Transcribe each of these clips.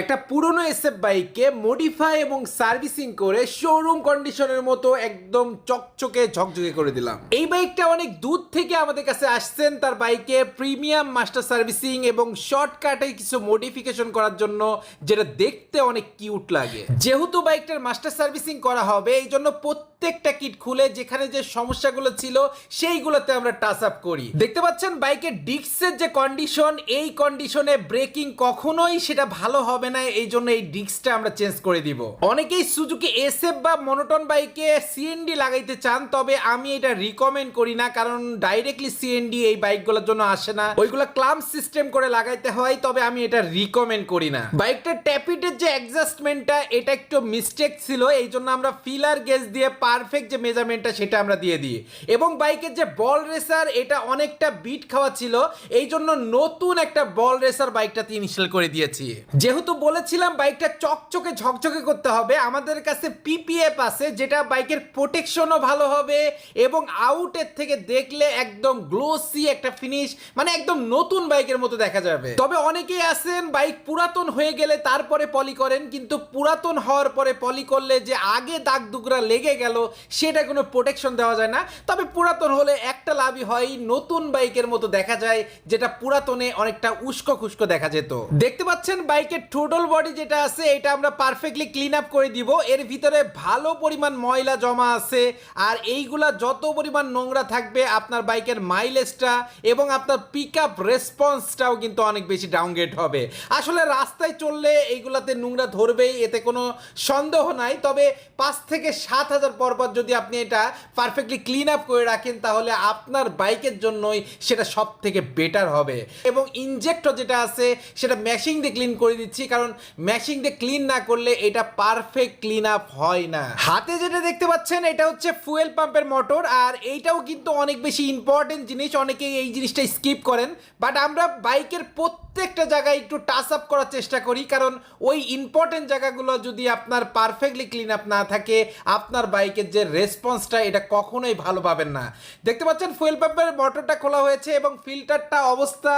একটা পুরনো এসএফ বাইককে মডিফাই এবং সার্ভিসিং করে শোরুম কন্ডিশনের মতো একদম চকচকে, ঝকঝকে করে দিলাম। এই বাইকটা অনেক দূর থেকে আমাদের কাছে আসছেন তার বাইকে প্রিমিয়াম মাস্টার সার্ভিসিং এবং শর্টকাটে কিছু মডিফিকেশন করার জন্য, যেটা দেখতে অনেক কিউট লাগে। যেহেতু বাইকটার মাস্টার সার্ভিসিং করা হবে, এই জন্য প্রত্যেকটা কিট খুলে যেখানে যে সমস্যাগুলো ছিল, সেইগুলোতে আমরা টাচ আপ করি। দেখতে পাচ্ছেন বাইকের ডিস্কের যে কন্ডিশন এই কন্ডিশনে ব্রেকিং কখনোই সেটা ভালো হবে না, এই জন্য এই ডিস্কটা আমরা চেঞ্জ করে দিব। অনেকেই সুজুকি এসএফ বা মনোটন বাইকে সিএনডি লাগাইতে চান, তবে আমি এটা রিকমেন্ড করি না, কারণ ডাইরেক্টলি সিএনডি এই বাইকগুলোর জন্য আসে না। ওইগুলো ক্লাম সিস্টেম করে লাগাইতে হয়, তবে আমি এটা রিকমেন্ড করি না। বাইকটার ট্যাপিটের যে অ্যাডজাস্টমেন্টটা এটা একটু মিস্টেক ছিল, এই জন্য আমরা ফিলার গেজ দিয়ে পারফেক্ট যে মেজারমেন্টটা সেটা আমরা দিয়ে দিই। এবং বাইকের যে বল রেসার এটা অনেকটা বিট খাওয়া ছিল, এই জন্য নতুন একটা বল রেসার বাইকটাতে ইনস্টল করে দিয়েছি। যেহেতু বলেছিলাম বাইকটা চকচকে ঝকঝকে করতে হবে। আমাদের কাছে পিপিএফ আছে, যেটা বাইকের প্রোটেকশনও ভালো হবে এবং আউটের থেকে দেখলে একদম গ্লোসি একটা ফিনিশ মানে একদম নতুন বাইকের মতো দেখা যাবে। তবে অনেকেই আছেন, বাইক পুরাতন হয়ে গেলে তারপরে পলি করেন, কিন্তু পুরাতন হওয়ার পরে পলি করলে যে আগে দাগ দুগরা লেগে গেল, সেটা কোনো প্রোটেকশন দেওয়া যায় না। তবে পুরাতন হলে একটা লাভই হয়, নতুন বাইকের মতো দেখা যায়, যেটা পুরাতনে অনেকটা উস্কো খুস্কো দেখা যেত। দেখতে পাচ্ছেন বাইকের টোটাল বডি যেটা আছে, এটা আমরা পারফেক্টলি ক্লিন আপ করে দিব। এর ভিতরে ভালো পরিমাণ ময়লা জমা আছে, আর এইগুলা যত পরিমাণ নোংরা থাকবে, আপনার বাইকের মাইলেজটা এবং আপনার পিক আপ রেসপন্সটাও কিন্তু অনেক বেশি ডাউনগ্রেড হবে। আসলে রাস্তায় চললে এইগুলাতে নোংরা ধরবেই, এতে কোনো সন্দেহ নাই। তবে পাঁচ থেকে সাত হাজার পর পর যদি আপনি এটা পারফেক্টলি ক্লিন আপ করে রাখেন, তাহলে আপনার বাইকের জন্যই সেটা সব থেকে বেটার হবে। এবং ইনজেক্টর যেটা আছে, সেটা ম্যাশিং দিয়ে ক্লিন করে দিচ্ছি কারণ ম্যাশিং দিয়ে ক্লিন না করলে এটা পারফেক্ট ক্লিন আপ হয় না। হাতে যেটা দেখতে পাচ্ছেন, এটা হচ্ছে ফুয়েল পাম্পের মোটর আর এইটাও কিন্তু অনেক বেশি ইম্পর্টেন্ট জিনিস, অনেকেই এই জিনিসটা স্কিপ করেন। বাট আমরা বাইকের প্রত্যেকটা জায়গায় একটু টাচ আপ করার চেষ্টা করি, কারণ ওই ইম্পর্টেন্ট জায়গাগুলো যদি আপনার পারফেক্টলি ক্লিন আপ না থাকে, আপনার বাইকের যে রেসপন্সটা এটা কখনোই ভালো পাবেন না। দেখতে পাচ্ছেন ফুয়েল পাম্পের মোটরটা খোলা হয়েছে এবং ফিল্টারটা অবস্থা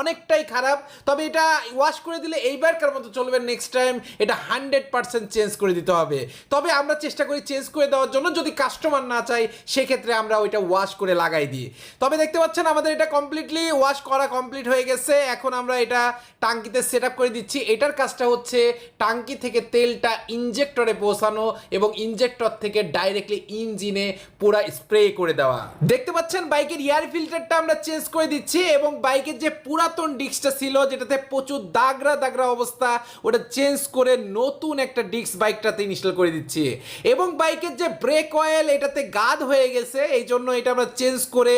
অনেকটাই খারাপ, তবে এটা ওয়াশ করে দিলে এইবারকার মতো চলবে নেক্সট টাইম এটা হান্ড্রেড পার্সেন্ট চেঞ্জ করে দিতে হবে। তবে আমরা চেষ্টা করি চেঞ্জ করে দেওয়ার জন্য, যদি কাস্টমার না চাই সেক্ষেত্রে আমরা ওইটা ওয়াশ করে লাগাই দিই। তবে দেখতে পাচ্ছেন, আমাদের এটা কমপ্লিটলি ওয়াশ করা কমপ্লিট হয়ে গেছে, এখন আমরা এটা টাঙ্কিতে সেট করে দিচ্ছি। এটার কাজটা হচ্ছে টাঙ্কি থেকে তেলটা ইনজেক্টরে পৌঁছানো এবং ইনজেক্টর থেকে ডাইরেক্টলি ইঞ্জিনে পুরা স্প্রে করে দেওয়া। দেখতে পাচ্ছেন বাইকের এয়ার ফিল্টারটা আমরা চেঞ্জ করে দিচ্ছি এবং বাইকের যে পুরাতন ডিস্কটা ছিল, যেটাতে প্রচুর দাগরা দাগরা অবস্থা, ওটা চেঞ্জ করে নতুন একটা ডিস্ক বাইকটাতে ইনস্টল করে দিচ্ছি। এবং বাইকের যে ব্রেক অয়েল এটাতে গাদ হয়ে গেছে, এই জন্য এটা আমরা চেঞ্জ করে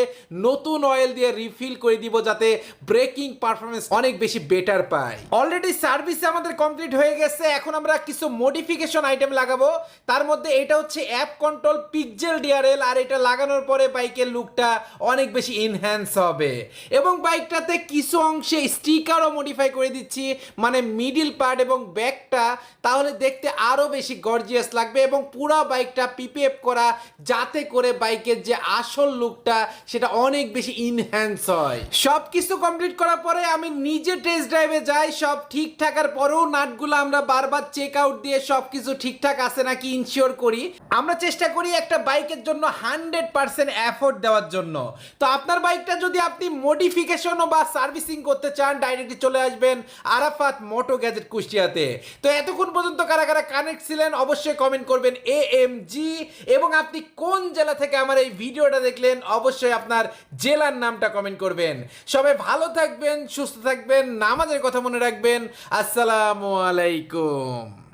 নতুন অয়েল দিয়ে রিফিল করে দিব যাতে ব্রেকিং পারফরমেন্স অনেক বেশি বেটার পায় অলরেডি সার্ভিস আমাদের কমপ্লিট হয়ে গেছে, এখন আমরা কিছু মডিফিকেশন আইটেম লাগাবো। তার মধ্যে এটা হচ্ছে অ্যাপ কন্ট্রোল পিকজেল ডিআরএল আর এটা লাগানোর পরে বাইকের লুকটা অনেক বেশি ইনহ্যান্স হবে। এবং বাইকটাতে কিছু অংশে স্টিকারও মডিফাই করে দিচ্ছি মানে মিডিল পার্ট এবং ব্যাকটা তাহলে দেখতে আরও বেশি গর্জিয়াস লাগবে এবং পুরো বাইকটা পিপিএফ করা, যাতে করে বাইকের যে আসল লুকটা সেটা অনেক বেশি ইনহ্যান্স হয়। সব কিছু কমপ্লিট করার পরে আমি নিজে টেস্ট ড্রাইভে যাই, সব ঠিক থাকার পরেও নাটগুলো আমরা বারবার চেক আউট দিয়ে সব কিছু ঠিকঠাক আছে নাকি ইনশিওর করি। আমরা চেষ্টা করি একটা বাইকের জন্য হান্ড্রেড পার্সেন্ট অ্যাফোর্ড দেওয়ার জন্য। তো আপনার বাইকটা যদি আপনি মডিফিকেশন বা সার্ভিসিং করতে চান ডাইরেক্টলি চলে আসবেন আরাফাত মোটো গ্যাজেট কুষ্টিয়াতে। তো এতক্ষণ পর্যন্ত কারা কারা কানেক্ট ছিলেন, অবশ্যই কমেন্ট করবেন এ এম জি এবং আপনি কোন জেলা থেকে আমার এই ভিডিওটা দেখলেন, অবশ্যই আপনার জেলার নামটা কমেন্ট করবেন। সবাই ভালো থাকবেন, সুস্থ থাকবেন নামাজের কথা মনে রাখবেন। আসসালামু আলাইকুম।